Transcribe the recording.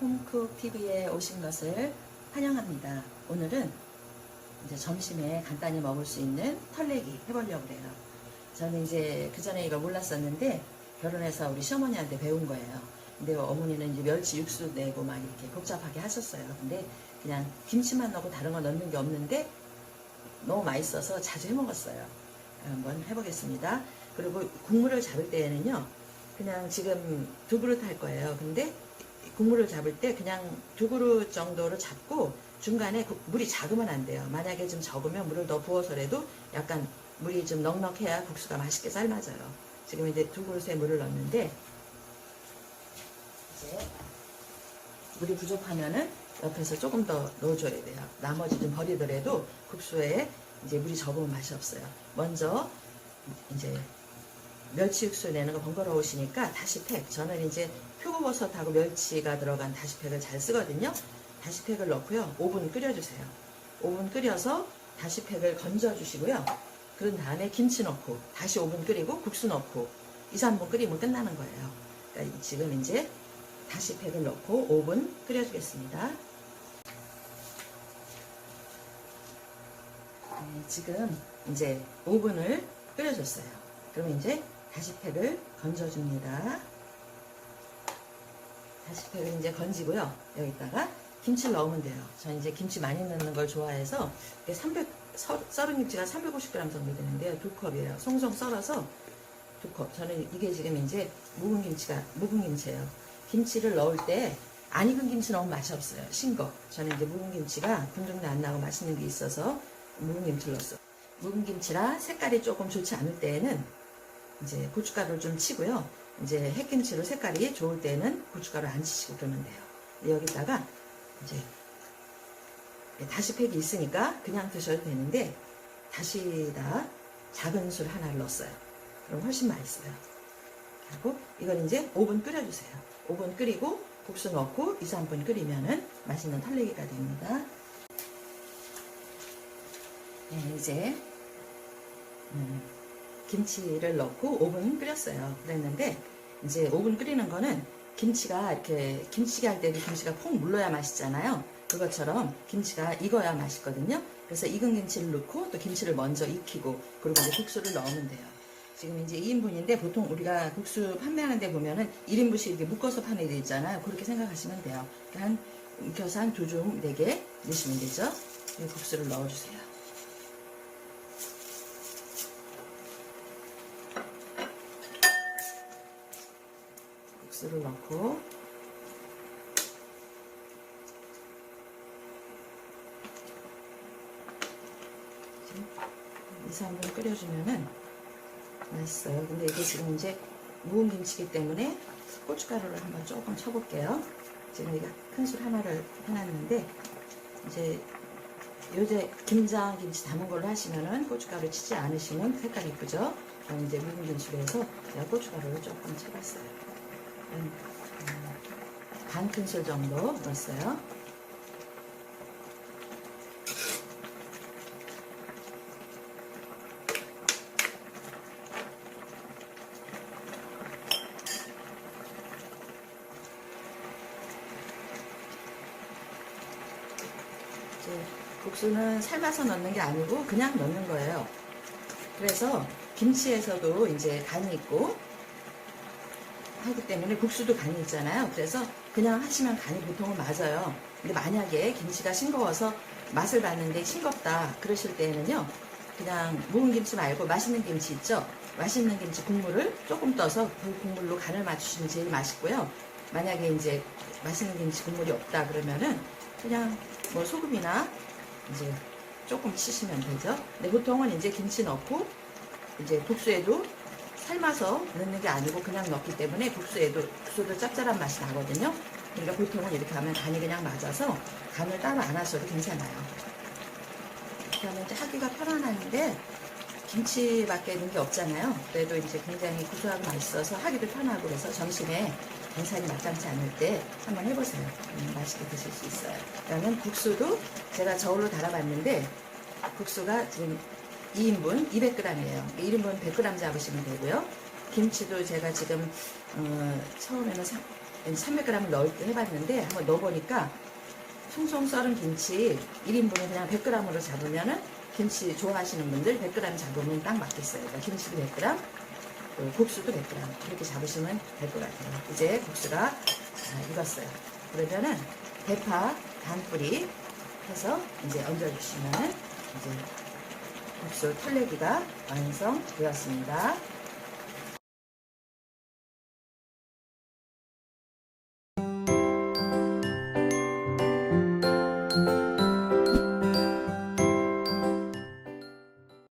홈쿡 TV에 오신 것을 환영합니다. 오늘은 이제 점심에 간단히 먹을 수 있는 털내기 해보려고 그래요. 저는 이제 그 전에 이걸 몰랐었는데 결혼해서 우리 시어머니한테 배운 거예요. 근데 어머니는 이제 멸치 육수 내고 막 이렇게 복잡하게 하셨어요. 근데 그냥 김치만 넣고 다른 거 넣는 게 없는데 너무 맛있어서 자주 해 먹었어요. 한번 해보겠습니다. 그리고 국물을 잡을 때에는요, 그냥 지금 두 그릇 할 거예요. 근데 국물을 잡을 때 그냥 두 그릇 정도로 잡고 중간에 그 물이 작으면 안 돼요. 만약에 좀 적으면 물을 더 부어서라도 약간 물이 좀 넉넉해야 국수가 맛있게 삶아져요. 지금 이제 두 그릇에 물을 넣는데 이제 물이 부족하면은 옆에서 조금 더 넣어줘야 돼요. 나머지 좀 버리더라도 국수에 이제 물이 적으면 맛이 없어요. 먼저 이제 멸치 육수 내는 거 번거로우시니까 다시팩. 저는 이제 표고버섯하고 멸치가 들어간 다시팩을 잘 쓰거든요. 다시팩을 넣고요. 5분 끓여주세요. 5분 끓여서 다시팩을 건져주시고요. 그런 다음에 김치 넣고 다시 5분 끓이고 국수 넣고 2, 3분 끓이면 끝나는 거예요. 그러니까 지금 이제 다시팩을 넣고 5분 끓여주겠습니다. 네, 지금 이제 5분을 끓여줬어요. 그럼 이제 다시 팩을 건져줍니다. 다시 팩을 이제 건지고요. 여기다가 김치를 넣으면 돼요. 저는 이제 김치 많이 넣는 걸 좋아해서 이게 300, 썰- 썰은 김치가 350g 정도 되는데요. 두 컵이에요. 송송 썰어서 두 컵. 저는 이게 지금 이제 묵은 김치가, 묵은 김치예요. 김치를 넣을 때 안 익은 김치 넣으면 맛이 없어요. 신 거. 저는 이제 묵은 김치가 분종도 안 나고 맛있는 게 있어서 묵은 김치를 넣었어요. 묵은 김치라 색깔이 조금 좋지 않을 때에는 이제 고춧가루를 좀 치고요. 이제 햇김치로 색깔이 좋을 때는 고춧가루 안 치시고 그러면 돼요. 여기다가 이제 다시 팩이 있으니까 그냥 드셔도 되는데 다시다 작은 술 하나를 넣었어요. 그럼 훨씬 맛있어요. 하고 이걸 이제 5분 끓여주세요. 5분 끓이고 국수 넣고 2, 3분 끓이면은 맛있는 털리기가 됩니다. 네, 이제 음, 김치를 넣고 5분 끓였어요. 그랬는데 이제 5분 끓이는 거는 김치가 이렇게 김치찌개 할 때도 김치가 폭 물러야 맛있잖아요. 그것처럼 김치가 익어야 맛있거든요. 그래서 익은 김치를 넣고 또 김치를 먼저 익히고 그리고 이제 국수를 넣으면 돼요. 지금 이제 2인분인데 보통 우리가 국수 판매하는 데 보면은 1인분씩 이렇게 묶어서 파는 데 있잖아요. 그렇게 생각하시면 돼요. 그러니까 한 익혀서 한 두 줌, 네 개 넣으시면 되죠. 이 국수를 넣어주세요. 국수를 넣고 지금 2, 3분 끓여주면은 맛있어요. 근데 이게 지금 이제 무은 김치기 때문에 고춧가루를 한번 조금 쳐볼게요. 지금 이게 큰 술 하나를 해놨는데 이제 요새 김장 김치 담은 걸로 하시면은 고춧가루 치지 않으시면 색깔이 이쁘죠? 저는 이제 묵은 김치로 해서 제가 고춧가루를 조금 쳐봤어요. 음, 반 큰술 정도 넣었어요. 이제 국수는 삶아서 넣는 게 아니고 그냥 넣는 거예요. 그래서 김치에서도 이제 간이 있고 하기 때문에 국수도 간이 있잖아요. 그래서 그냥 하시면 간이 보통은 맞아요. 근데 만약에 김치가 싱거워서 맛을 봤는데 싱겁다 그러실 때는요. 그냥 묵은 김치 말고 맛있는 김치 있죠? 맛있는 김치 국물을 조금 떠서 그 국물로 간을 맞추시면 제일 맛있고요. 만약에 이제 맛있는 김치 국물이 없다 그러면은 그냥 뭐 소금이나 이제 조금 치시면 되죠. 근데 보통은 이제 김치 넣고 이제 국수에도 삶아서 넣는 게 아니고 그냥 넣기 때문에 국수에도 국수도 짭짤한 맛이 나거든요. 그러니까 보통은 이렇게 하면 간이 그냥 맞아서 간을 따로 안 하셔도 괜찮아요. 하면 이제 하기가 편안한데 김치밖에 있는 게 없잖아요. 그래도 이제 굉장히 구수하고 맛있어서 하기도 편하고 그래서 점심에 반찬이 마땅치 않을 때 한번 해보세요. 음, 맛있게 드실 수 있어요. 그러면 국수도 제가 저울로 달아봤는데 국수가 지금 2인분 200g이에요. 1인분 100g 잡으시면 되고요. 김치도 제가 지금 어, 처음에는 300g을 넣을 때 해봤는데 한번 넣어보니까 송송 썰은 김치 1인분을 그냥 100g으로 잡으면은 김치 좋아하시는 분들 100g 잡으면 딱 맞겠어요. 그러니까 김치도 100g, 그 국수도 100g 이렇게 잡으시면 될 것 같아요. 이제 국수가 아, 익었어요. 그러면은 대파, 단뿌리 해서 이제 얹어주시면은 이제 국수 털레기가 완성되었습니다.